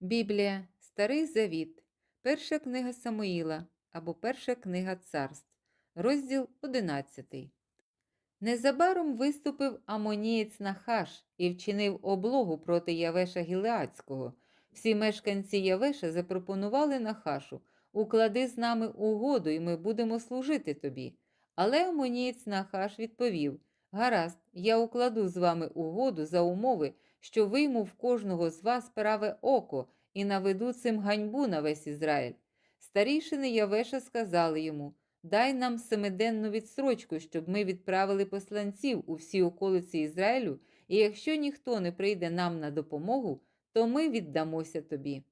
Біблія, Старий Завіт, Перша книга Самуїла або Перша книга царств, розділ 11. Незабаром виступив Амонієць Нахаш і вчинив облогу проти Явеша Гілеацького. Всі мешканці Явеша запропонували Нахашу Уклади з нами угоду, і ми будемо служити тобі. Але Амонієць Нахаш відповів Гаразд, я укладу з вами угоду за умови, що вийму в кожного з вас праве око і наведу цим ганьбу на весь Ізраїль. Старішини Явеша сказали йому Дай нам семиденну відстрочку, щоб ми відправили посланців у всі околиці Ізраїлю, і якщо ніхто не прийде нам на допомогу, то ми віддамося тобі.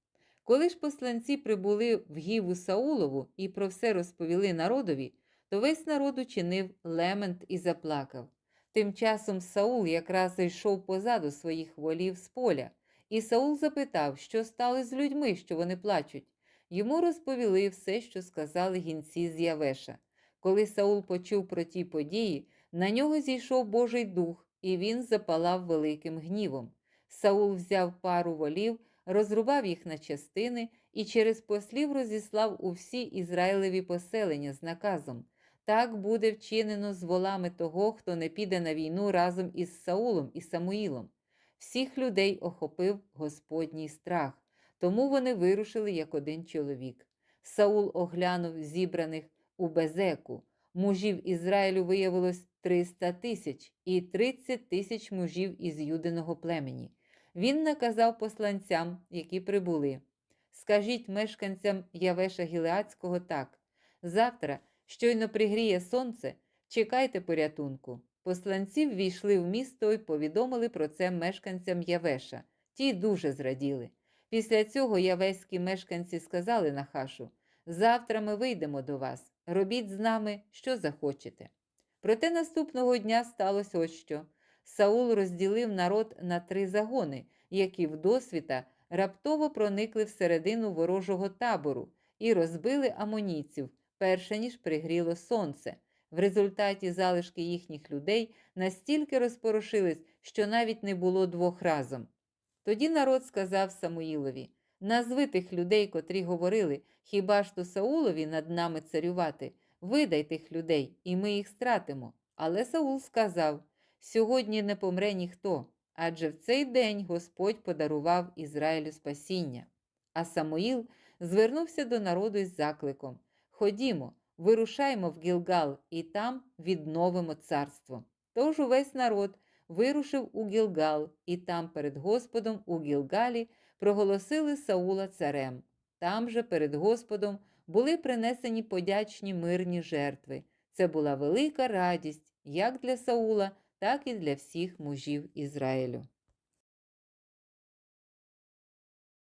Коли ж посланці прибули в Гіву Саулову і про все розповіли народові, то весь народ учинив лемент і заплакав. Тим часом Саул якраз йшов позаду своїх волів з поля, і Саул запитав, що стало з людьми, що вони плачуть. Йому розповіли все, що сказали гінці з Явеша. Коли Саул почув про ті події, на нього зійшов Божий дух, і він запалав великим гнівом. Саул взяв пару волів, розрубав їх на частини і через послів розіслав у всі Ізраїлеві поселення з наказом так буде вчинено з волами того, хто не піде на війну разом із Саулом і Самуїлом. Всіх людей охопив Господній страх, тому вони вирушили як один чоловік. Саул оглянув зібраних у Безеку. Мужів Ізраїлю виявилось 300 тисяч і 30 тисяч мужів із юдиного племені. Він наказав посланцям, які прибули. Скажіть мешканцям Явеша Гілеацького так: завтра, щойно пригріє сонце, чекайте порятунку. Посланці ввійшли в місто і повідомили про це мешканцям Явеша. Ті дуже зраділи. Після цього явеські мешканці сказали Нахашу: Завтра ми вийдемо до вас, робіть з нами, що захочете. Проте наступного дня сталося ось що. Саул розділив народ на три загони, які вдосвіта раптово проникли всередину ворожого табору і розбили амонійців, перше ніж пригріло сонце. В результаті залишки їхніх людей настільки розпорошились, що навіть не було двох разом. Тоді народ сказав Самуїлові назви тих людей, котрі говорили, хіба ж то Саулові над нами царювати, видай тих людей, і ми їх стратимо. Але Саул сказав сьогодні не помре ніхто, адже в цей день Господь подарував Ізраїлю спасіння. А Самуїл звернувся до народу із закликом Ходімо, вирушаймо в Гілгал і там відновимо царство. Тож увесь народ вирушив у Гілгал, і там перед Господом у Гілгалі проголосили Саула царем. Там же перед Господом були принесені подячні мирні жертви. Це була велика радість як для Саула, так і для всіх мужів Ізраїлю.